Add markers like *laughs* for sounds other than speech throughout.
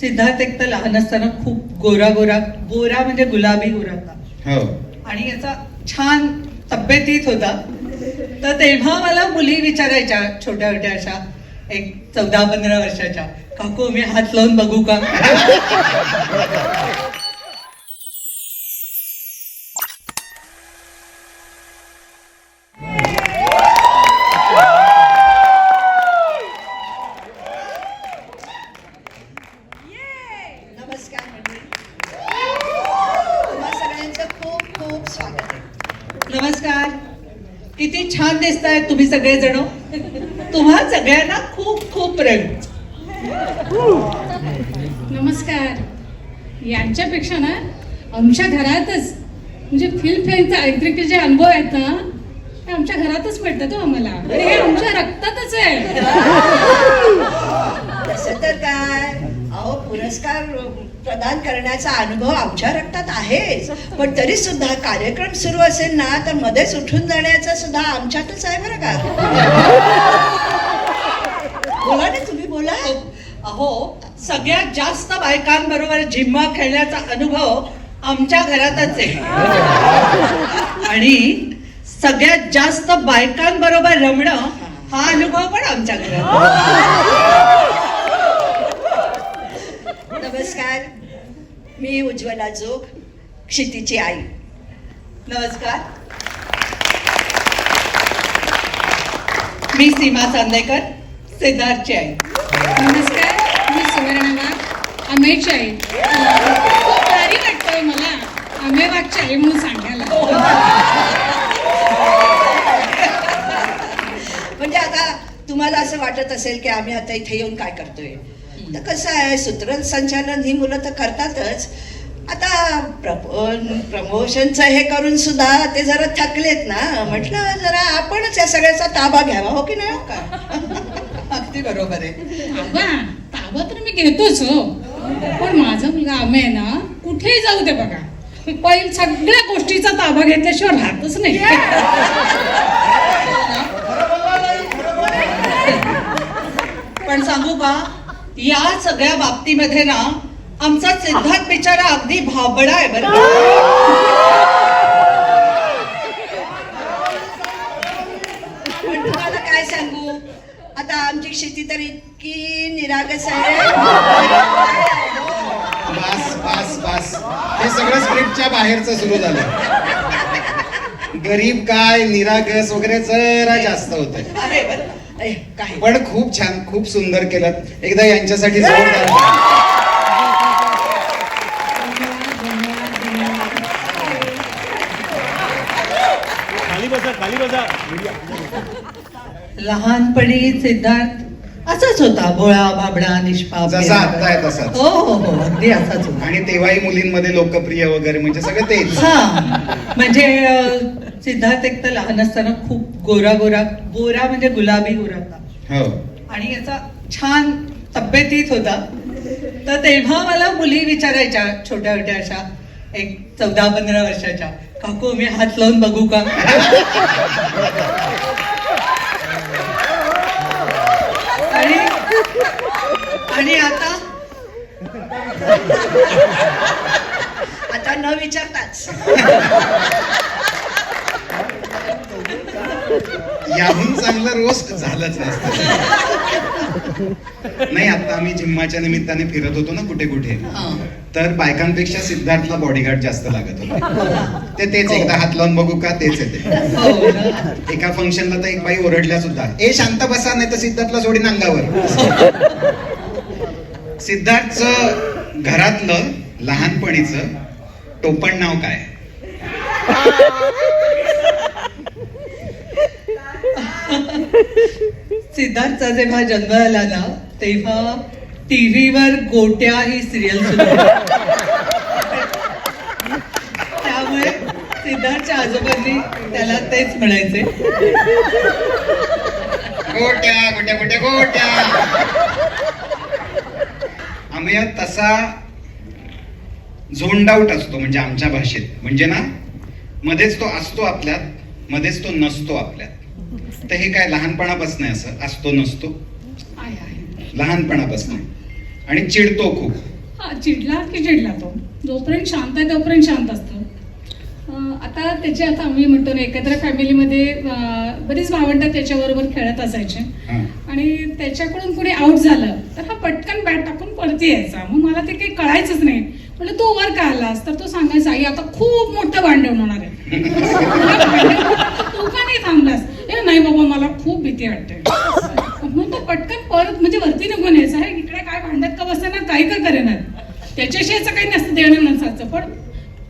सिद्धार्थ एक तर लहान असताना खूप गोरा गोरा गोरा म्हणजे गुलाबी गोरा होता आणि याचा छान तब्येतीत होता. तर तेव्हा मला मुली विचारायच्या छोट्या छोट्या अशा एक चौदा पंधरा वर्षाच्या काकू मी हात लावून बघू का? *laughs* सगळेजण? तुम्हा सगळ्यांना खूप खूप प्रेम. नमस्कार. यांच्यापेक्षा ना आमच्या घरातच म्हणजे फिल्मफेअरचा ऐत्रिक जे अनुभव आहेत ना ते आमच्या घरातच मिळतात हो आम्हाला. हे आमच्या रक्तातच आहे. तसं तर काय. अहो पुरस्कार प्रदान करण्याचा अनुभव आमच्या रक्तात आहेच. पण तरी सुद्धा कार्यक्रम सुरू असेल ना तर मध्येच उठून जाण्याचं सुद्धा आमच्यातच आहे बरं का? बोला ना तुम्ही बोला. अहो सगळ्यात जास्त बायकांबरोबर झिम्मा खेळण्याचा अनुभव आमच्या घरातच आहे. आणि सगळ्यात जास्त बायकांबरोबर रमणं हा अनुभव पण आमच्या घरात नमस्कार. मी उज्ज्वला जोग क्षितीची आई. नमस्कार. मी सीमा चांदेकर सिद्धार्थची आई. नमस्कार मी सुवर्णा आमेची आई. खूप भारी वाटतंय मला आमे वाघची आई म्हणून सांगायला. *laughs* म्हणजे आता तुम्हाला असं वाटत असेल की आम्ही आता इथे येऊन काय करतोय? तर कसं आहे सूत्रसंचालन ही मुलं तर करतातच. आता प्रमोशनचं हे करून सुद्धा ते जरा थकलेत ना. म्हटलं जरा आपणच या सगळ्याचा ताबा घ्यावा हो की नाही हो का? *laughs* अगदी बरोबर आहे. ताबा ताबा तर मी घेतोच हो. पण माझा मुलगा आमे आहे ना कुठेही जाऊ दे बघा. पहिल सगळ्या गोष्टीचा ताबा घेतल्याशिवाय राहतच नाही. *laughs* पण सांगू का या सगळ्या बाबतीमध्ये ना आमचा सिद्धार्थ बिचारा अगदी भाबडा आहे बरं? पण तुम्हाला काय सांगू? आता आमची शेती तर इतकी निरागस आहे. बस बस बस. हे सगळं स्क्रिप्टच्या बाहेरचं सुरू झालं. गरीब काय निरागस वगैरे जरा जास्त होत पण खूप छान खूप सुंदर केलं. एकदा यांच्यासाठी जोरदार लहानपणी सिद्धार्थ असाच होता भोळा भाबडा निष्पाप जसा आता आहे तसाच. हो हो हो अगदी असाच होता. आणि तेव्हाही मुलींमध्ये लोकप्रिय वगैरे म्हणजे सगळं तेच. हा. म्हणजे अं, सिद्धार्थ एक तर लहान असताना खूप गोरा गोरा गोरा म्हणजे गुलाबी गोरा होता. हो. आणि याचा छान तब्येतीत होता. तर तेव्हा मला मुली विचारायच्या छोट्या छोट्या अशा एक चौदा पंधरा वर्षाच्या काकू मी हात लावून बघू का? आणि आणि आता आता न विचारताच. याहून चांगलं रोस्ट झालंच नसतं. नाही आता आम्ही जिम्माच्या निमित्ताने फिरत होतो ना कुठे कुठे. हा. तर बायकांपेक्षा सिद्धार्थला बॉडीगार्ड जास्त लागत होते. ते तेच एकदा हात लावून बघू का तेच येते हो ना. एका फंक्शनला तर एक बाई ओरडल्या सुद्धा. ए शांत बसा नाही तर सिद्धार्थला सोडीन अंगावर सिद्धार्थचं घरातलं लहानपणीचं टोपण नाव काय? सिद्धार्थचा जेव्हा जन्म झाला ना तेव्हा टीव्हीवर गोट्या ही सिरियल सुरू त्यामुळे सिद्धार्थच्या आजोबांनी त्याला तेच म्हणायचे. गोट्या गोट्या गोट्या गोट्या. आम्ही तसा झोंड आउट असतो म्हणजे आमच्या भाषेत. म्हणजे ना मध्येच तो असतो आपल्यात मध्येच तो नसतो आपल्यात. तर हे काय लहानपणापासून असं असतो नसतो. लहानपणापासून आणि चिडतो खूप. हा चिडला की चिडला तो. जोपर्यंत शांत आहे तोपर्यंत शांत असतो. आता त्याचे आता आम्ही म्हणतो ना एकत्र फॅमिलीमध्ये बरीच भावंड त्याच्याबरोबर खेळत असायचे. आणि त्याच्याकडून कुणी आउट झालं तर हा पटकन बॅट टाकून परती यायचा. मग मला ते काही कळायचंच नाही. म्हणलं तू वर का आलास? तर तो सांगायचा आई आता खूप मोठं भांडण होणार आहे. *laughs* तू का नाही थांबलास? ए नाही बाबा मला खूप भीती वाटते. म्हणतो तो पटकन परत म्हणजे वरती नको न्यायचं आहे इकडे काय भांडत का बसणार? काही का करणार त्याच्याशी असं काही नसतं देणं नसायचं पण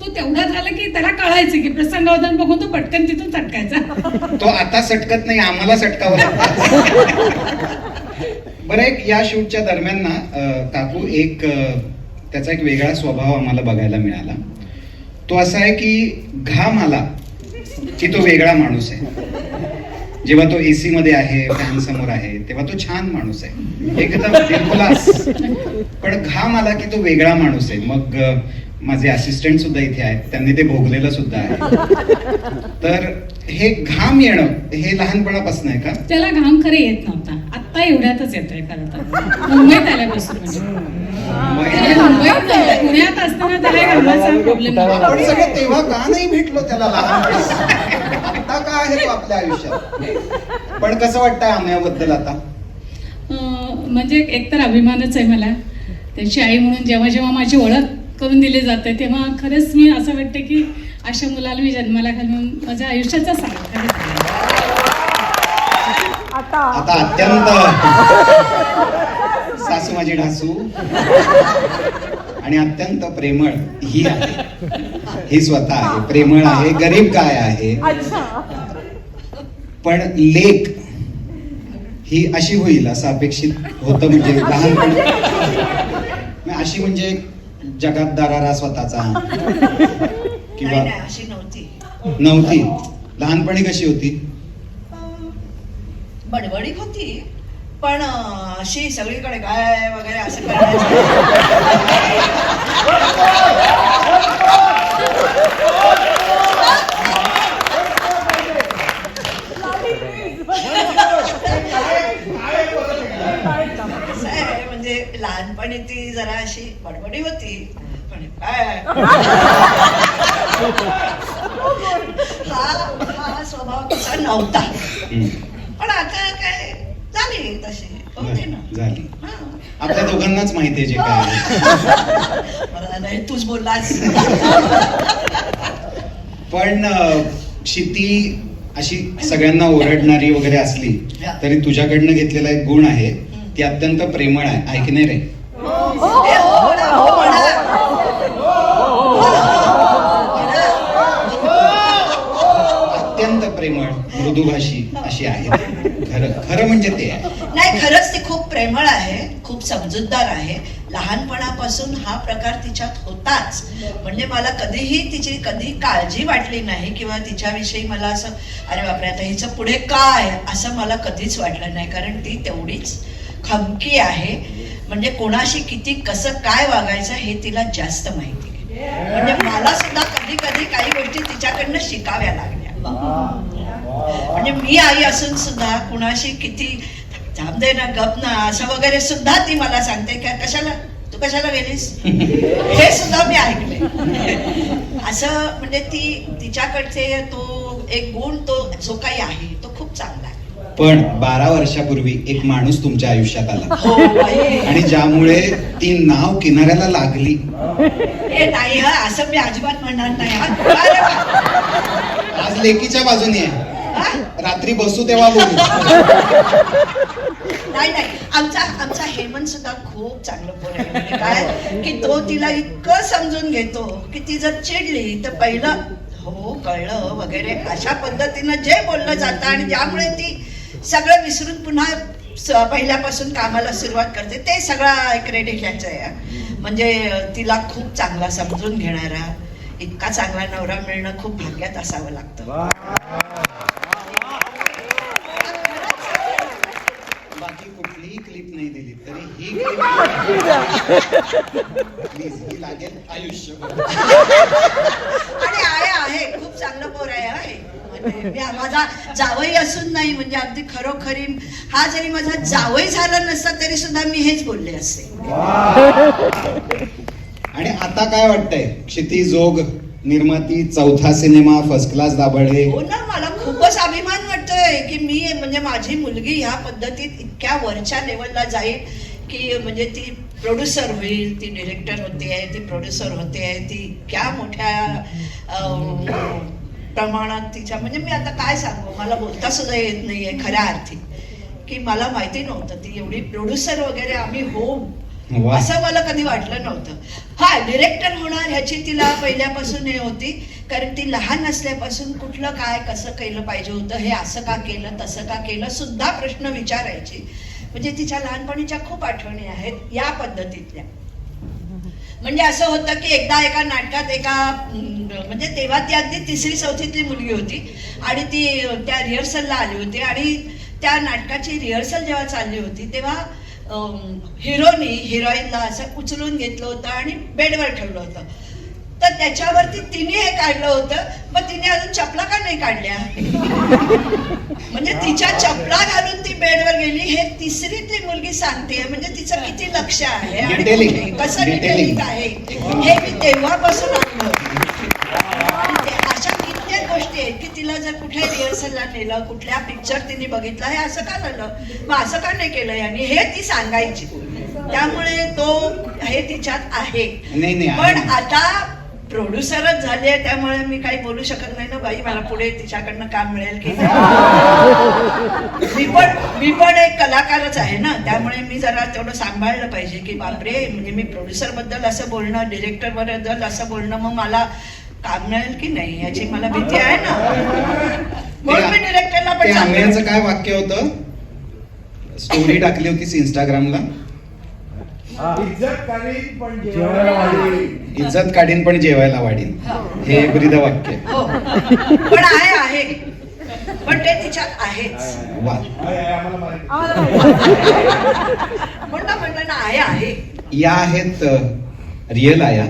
तो तेवढा झाला की त्याला कळायचं की प्रसंगावधान बघून तो पटकन तिथून चटकायचा. तो आता सटकत नाही आम्हाला सटकावं लागतं. बरं एक या शूटच्या दरम्यान ना काकू एक त्याचा एक वेगळा स्वभाव आम्हाला बघायला मिळाला. तो असा आहे की घाम आला की तो वेगळा माणूस आहे. जेव्हा तो एसी मध्ये आहे फॅन समोर आहे तेव्हा तो छान माणूस आहे. एकदम बिलकुलास पण घाम आला की तो वेगळा माणूस आहे. मग माझे असिस्टंट सुद्धा इथे आहेत. त्यांनी ते भोगलेलं सुद्धा आहे. तर हे घाम येणं हे लहानपणापासून आहे का? त्याला घाम खरे येत नव्हता. आत्ता एवढ्यातच येतोय खरं तर. मुंबईत आल्यापासून म्हणजे. पुण्यात असताना त्याला घामाचा प्रॉब्लेम तेव्हा का नाही भेटलो त्याला लहानपणी? आता का आहे तो आपल्या आयुष्यात? पण कसं वाटतंय आम्याबद्दल आता? म्हणजे एकतर अभिमानच आहे मला. त्याची आई म्हणून जेव्हा जेव्हा माझी ओळख करून दिली जाते तेव्हा खरंच मी असं वाटतं की अशा मुलाला मी जन्माला घालून माझ्या आयुष्याचा सार्थक आता अत्यंत सासू माझी ढासू. आणि अत्यंत प्रेमळ ही आहे. ही स्वतः आहे. प्रेमळ आहे गरीब काय आहे? पण लेख ही अशी होईल असं अपेक्षित होतं म्हणजे लहानपणी नाही, अशी म्हणजे जगात दरारा स्वतःचा. किंवा नाही नाही अशी नव्हती. नव्हती. लहानपणी कशी होती? बडबडीत होती. पण अशी सगळीकडे काय वगैरे असं करायचं *laughs* कसं आहे, म्हणजे लहानपणी ती जरा अशी बडबडी होती पण काय हा हा स्वभाव तसा नव्हता हम्म. पण आता काय झाली तशी होते ना झाली हा. आपल्या दोघांनाच माहितीये जे काय आहे. नाही तूच बोललास. पण क्षिती अशी सगळ्यांना ओरडणारी वगैरे असली तरी तुझ्याकडनं घेतलेला एक गुण आहे ती अत्यंत प्रेमळ आहे. आहे नाही रे. प्रेमळ मृदुभाषी अशी आहे. खरं खरं म्हणजे ते आहे. नाही खरंच ती खूप प्रेमळ आहे खूप समजूतदार आहे. लहानपणापासून हा प्रकार तिच्यात होताच. म्हणजे मला कधीही तिची कधी काळजी वाटली नाही किंवा तिच्याविषयी मला असं अरे बापरे आता हिचं पुढे काय? असं मला कधीच वाटलं नाही कारण ती तेवढीच खमकी आहे. म्हणजे कोणाशी किती कसं काय वागायचं हे तिला जास्त माहिती आहे. म्हणजे मला सुद्धा कधी कधी काही गोष्टी तिच्याकडनं शिकाव्या लागल्या. म्हणजे मी आई असून सुद्धा कुणाशी किती थांब दे ना गप ना असं वगैरे सुद्धा ती मला सांगते. का कशाला? तू कशाला गेलीस? हे सुद्धा मी ऐकले. असं म्हणजे ती तिच्याकडचे तो एक गुण तो जो काही आहे तो खूप चांगला आहे. पण बारा वर्षापूर्वी एक माणूस तुमच्या आयुष्यात आला. हो. आणि ज्यामुळे ती नाव किनाऱ्याला लागली. नाही हा असं मी अजिबात म्हणणार नाही. आज लेकीच्या बाजूने आहे? रात्री बसू तेव्हा बोलू. नाही नाही. आमचा आमचा हेमंत सुद्धा खूप चांगलं पोर आहे म्हणजे काय? की तो तिला इतकं समजून घेतो की ती जर चिडली तर पहिलं हो कळलं वगैरे. अशा पद्धतीनं जे बोललं जातं आणि ज्यामुळे ती सगळं विसरून पुन्हा पहिल्यापासून कामाला सुरुवात करते. ते सगळं क्रेडिट ह्याचं आहे. म्हणजे तिला खूप चांगला समजून घेणारा इतका चांगला नवरा मिळणं खूप भाग्यात असावं लागतं. नाही दिली तरी ही प्लीज ही लागेल आयुष्य. आणि आहे आहे. खूप चांगलं पोर आहे. म्हणजे मी माझा जावई असून नाही म्हणजे अगदी खरोखरी हा जरी माझा जावई झाला नसता तरी सुद्धा मी हेच बोलले असते *laughs* आणि आता काय वाटतंय? क्षिती जोग निर्माती चौथा सिनेमा फर्स्ट क्लास दाभाडे. हो ना मला खूपच अभिमान वाटतोय की मी म्हणजे माझी मुलगी ह्या पद्धतीत इतक्या वरच्या लेवलला जाईल की म्हणजे ती प्रोड्युसर होईल ती डिरेक्टर होते आहे ती प्रोड्युसर होते आहे ती इतक्या मोठ्या प्रमाणात तिच्या म्हणजे मी आता काय सांगू मला बोलता सुद्धा येत नाहीये खऱ्या अर्थी. की मला माहिती नव्हतं ती एवढी प्रोड्युसर वगैरे आम्ही होऊ असं मला कधी वाटलं नव्हतं. हा डिरेक्टर होणार ह्याची तिला पहिल्यापासून हे होती कारण ती लहान असल्यापासून कुठलं काय कसं केलं पाहिजे होतं हे असं का केलं तसं का केलं सुद्धा प्रश्न विचारायची. म्हणजे तिच्या लहानपणीच्या खूप आठवणी आहेत या पद्धतीतल्या. म्हणजे असं होतं की एकदा एका नाटकात एका म्हणजे तेव्हा ती अगदी तिसरी चौथीतली मुलगी होती आणि ती त्या रिहर्सलला आली होती आणि त्या नाटकाची रिहर्सल जेव्हा चालली होती तेव्हा हिरोनी हिरोईनला असं उचलून घेतलं होतं आणि बेडवर ठेवलं होतं. तर त्याच्यावरती तिने हे काढलं होतं. मग तिने अजून चपला का नाही काढल्या? म्हणजे तिच्या चपला घालून ती बेडवर गेली. हे तिसरीतली मुलगी सांगते म्हणजे तिचं किती लक्ष आहे. आणि कसं. डिटेलिंग आहे? हे मी तेव्हापासून आणलं आणि ते- अशा कित्येक गोष्टी आहेत की तिला जर कुठे रिहर्सलला नेलं कुठल्या पिक्चर तिने बघितलं हे असं का झालं मग असं का नाही केलं आणि हे ती सांगायची त्यामुळे तो हे तिच्यात आहे नाही, नाही, आहे. पण आता प्रोड्युसरच झाले त्यामुळे मी काही बोलू शकत नाही ना बाई मला पुढे तिच्याकडनं काम मिळेल की. *laughs* मी पण मी पण एक कलाकारच आहे ना त्यामुळे मी जरा तेवढं सांभाळलं पाहिजे की बापरे म्हणजे मी प्रोड्युसरबद्दल असं बोलणं डिरेक्टरबद्दल असं बोलणं मग मला काम मिळेल की नाही याची मला भीती आहे ना. म्हणून मी डिरेक्टरला ते पण आंब्याचं. काय वाक्य होतं? स्टोरी टाकली होतीस इंस्टाग्रामला इज्जत करीन पण जेवायला वाढेल इज्जत काढीन पण जेवायला वाढीन. हे. ब्रीद वाक्य. हो. पण आहे आहे. पण ते तिच्यात आहेच. वा. आहे, आहे, आम्हाला माहिती. म्हणलं म्हणलं ना आहे आहे. या आहेत रिअल आया